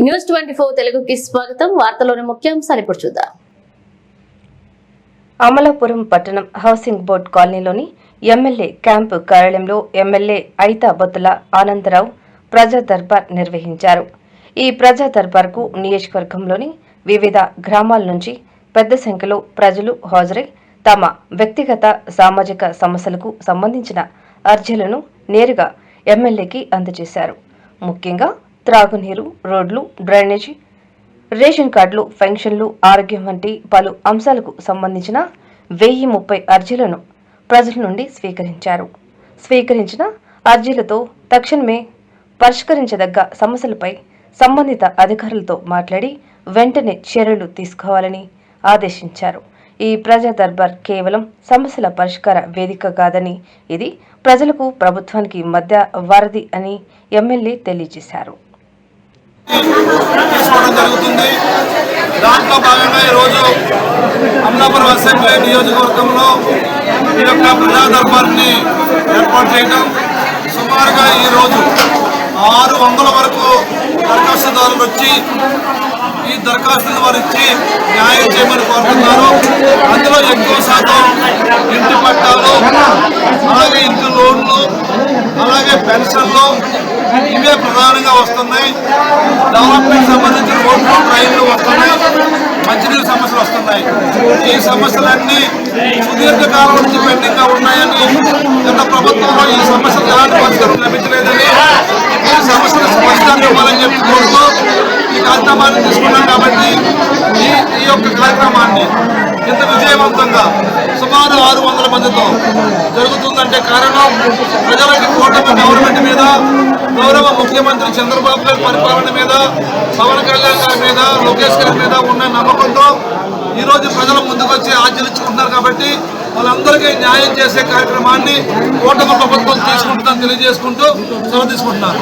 News twenty four తెలుగుకి స్వాగతం. వార్తలోని ముఖ్యాంశాలు ఇప్పుడు చూద్దాం. అమలాపురం పట్టణం హౌసింగ్ బోర్డ్ కాలనీలోని ఎమ్మెల్యే క్యాంపు కార్యాలయంలో ఎమ్మెల్యే ఐతా బొత్తుల ఆనందరావు ప్రజా దర్బార్ నిర్వహించారు. ఈ ప్రజా దర్బార్కు నియోజకవర్గంలోని వివిధ గ్రామాల నుంచి పెద్ద సంఖ్యలో ప్రజలు హాజరై తమ వ్యక్తిగత సామాజిక సమస్యలకు సంబంధించిన అర్జీలను నేరుగా ఎమ్మెల్యేకి అందజేశారు. ముఖ్యంగా త్రాగునీరు రోడ్లు డ్రైనేజీ రేషన్ కార్డులు పెన్షన్లు ఆరోగ్యం వంటి పలు అంశాలకు సంబంధించిన వెయ్యి ముప్పై అర్జీలను ప్రజల నుండి స్వీకరించారు. స్వీకరించిన అర్జీలతో తక్షణమే పరిష్కరించదగ్గ సమస్యలపై సంబంధిత అధికారులతో మాట్లాడి వెంటనే చర్యలు తీసుకోవాలని ఆదేశించారు. ఈ ప్రజా దర్బార్ కేవలం సమస్యల పరిష్కార వేదిక కాదని ఇది ప్రజలకు ప్రభుత్వానికి మధ్య వారధి అని ఎమ్మెల్యే తెలియజేశారు. తీసుకోవడం జరుగుతుంది. దాంట్లో భాగంగా ఈరోజు అమలాపురం అసెంబ్లీ నియోజకవర్గంలో ఈ యొక్క ప్రజా దర్బార్ని ఏర్పాటు చేయడం సుమారుగా ఈరోజు ఆరు వందల వరకు దరఖాస్తుదారులు వచ్చి ఈ దరఖాస్తులు వారు ఇచ్చి న్యాయం చేయమని కోరుతున్నారు. అందులో ఎక్కువ శాతం ఇంటి పట్టాలు అలాగే ఇంటి లోన్లు అలాగే పెన్షన్లు ఇవే ప్రధానంగా వస్తున్నాయి. డెవలప్మెంట్ సంబంధించిన రోడ్లు రైళ్ళు వస్తున్నాయి. మంచినీరు సమస్యలు వస్తున్నాయి. ఈ సమస్యలన్నీ సుదీర్ఘకాలం నుంచి పెండింగ్గా ఉన్నాయని గత ప్రభుత్వంలో ఈ సమస్యలు ఎలాంటి పరిస్థితులు లభించలేదని ఈ సమస్యలు స్పష్టంగా ఇవ్వాలని చెప్పి కోరుతూ ఈ కార్యక్రమాన్ని తీసుకున్నాం కాబట్టి ఈ ఈ యొక్క కార్యక్రమాన్ని ఇంత విజయవంతంగా సుమారు ఆరు వందల మందితో జరుగుతుందంటే కారణం ప్రజలకి కూటమి గవర్నమెంట్ మీద గౌరవ ముఖ్యమంత్రి చంద్రబాబు గారి పరిపాలన మీద పవన్ కళ్యాణ్ గారి మీద లోకేష్ గారి మీద ఉన్న నమ్మకంతో ఈ రోజు ప్రజల ముందుకొచ్చి ఆచరించుకుంటున్నారు కాబట్టి వాళ్ళందరికీ న్యాయం చేసే కార్యక్రమాన్ని కూటమి ప్రభుత్వం తీసుకుంటుందని తెలియజేసుకుంటూ సెలవు తీసుకుంటున్నారు